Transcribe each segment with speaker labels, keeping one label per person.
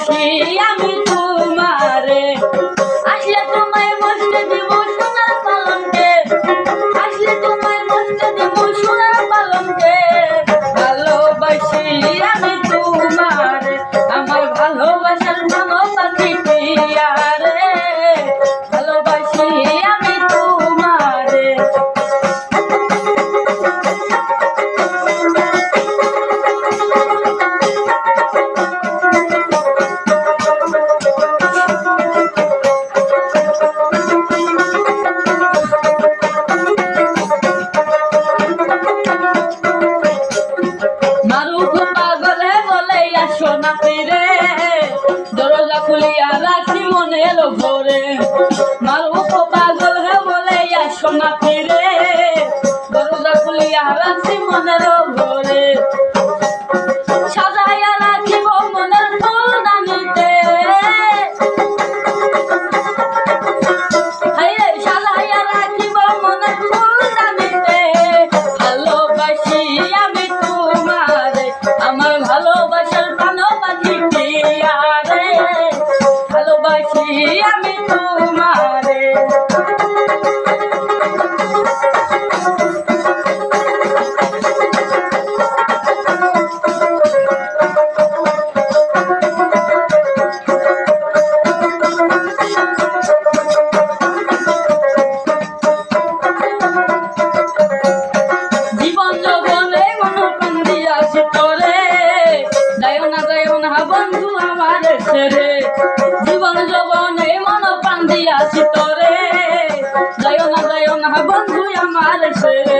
Speaker 1: দেখি আমি তো সোনা জীবন মন পান দিয়াছি তরে যায় না যায় না বন্ধু আমার সারা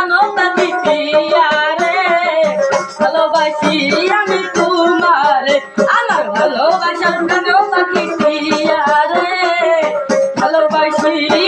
Speaker 1: ভালোবাসি।